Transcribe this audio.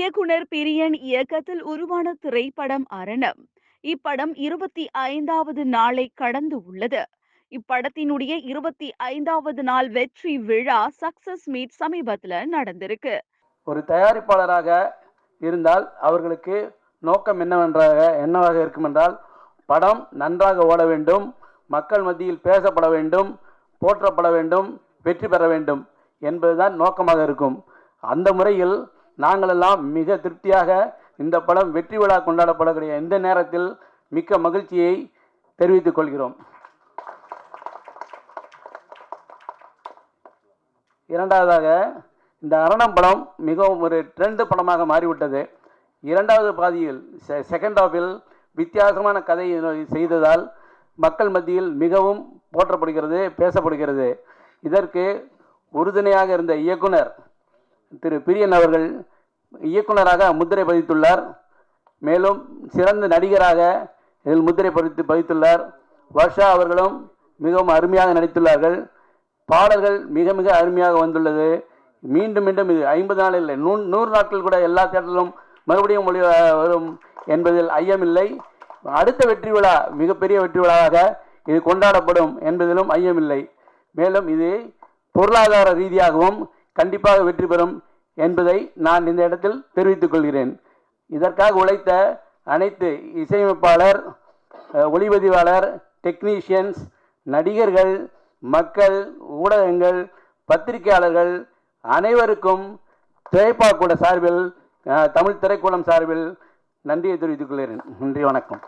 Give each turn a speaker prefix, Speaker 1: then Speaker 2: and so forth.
Speaker 1: இயக்குனர் பிரியன் இயக்கத்தில் உருவான திரைப்படம் அரணம். இப்படம் இருபத்தி ஐந்தாவது நாளை கடந்து உள்ளது. இப்படத்தினுடைய இருபத்தி ஐந்தாவது நாள் வெற்றி விழா சக்சஸ் மீட் சமீபத்தில் நடந்திருக்கு.
Speaker 2: ஒரு தயாரிப்பாளராக இருந்தால் அவர்களுக்கு நோக்கம் என்னவென்றாக என்னவாக இருக்கும் என்றால் படம் நன்றாக ஓட வேண்டும் மக்கள் மத்தியில் பேசப்பட வேண்டும் போற்றப்பட வேண்டும் வெற்றி பெற வேண்டும் என்பதுதான் நோக்கமாக இருக்கும். அந்த முறையில் நாங்களெல்லாம் மிக திருப்தியாக இந்த படம் வெற்றி விழா கொண்டாடப்படக்கூடிய இந்த நேரத்தில் மிக்க மகிழ்ச்சியை தெரிவித்துக் கொள்கிறோம். இரண்டாவதாக இந்த அரணம் படம் மிகவும் ஒரு ட்ரெண்டு படமாக மாறிவிட்டது. இரண்டாவது பாதியில் செகண்ட் ஹாஃபில் வித்தியாசமான கதை செய்ததால் மக்கள் மத்தியில் மிகவும் போற்றப்படுகிறது பேசப்படுகிறது. இதற்கு உறுதுணையாக இருந்த இயக்குனர் திரு பிரியன் அவர்கள் இயக்குனராக முத்திரை பதித்துள்ளார். மேலும் சிறந்த நடிகராக இதில் முத்திரை பதித்து பதித்துள்ளார். வர்ஷா அவர்களும் மிகவும் அருமையாக நடித்துள்ளார்கள். பாடல்கள் மிக மிக அருமையாக வந்துள்ளது. மீண்டும் மீண்டும் இது ஐம்பது நாள் இல்லை நூ நூறு நாட்கள் கூட எல்லா தேட்டரிலும் மறுபடியும் மொழி வரும் என்பதில் ஐயமில்லை. அடுத்த வெற்றி விழா மிகப்பெரிய வெற்றி விழாவாக இது கொண்டாடப்படும் என்பதிலும் ஐயமில்லை. மேலும் இது பொருளாதார ரீதியாகவும் கண்டிப்பாக வெற்றி பெறும் என்பதை நான் இந்த இடத்தில் தெரிவித்துக் கொள்கிறேன். இதற்காக உழைத்த அனைத்து இசையமைப்பாளர் ஒளிபதிவாளர் ஒளிப்பதிவாளர் டெக்னீஷியன்ஸ் நடிகர்கள் மக்கள் ஊடகங்கள் பத்திரிகையாளர்கள் அனைவருக்கும் திரைப்பாக்கூட சார்பில் தமிழ் திரைக்கூடம் சார்பில் நன்றியை தெரிவித்துக் கொள்கிறேன். நன்றி வணக்கம்.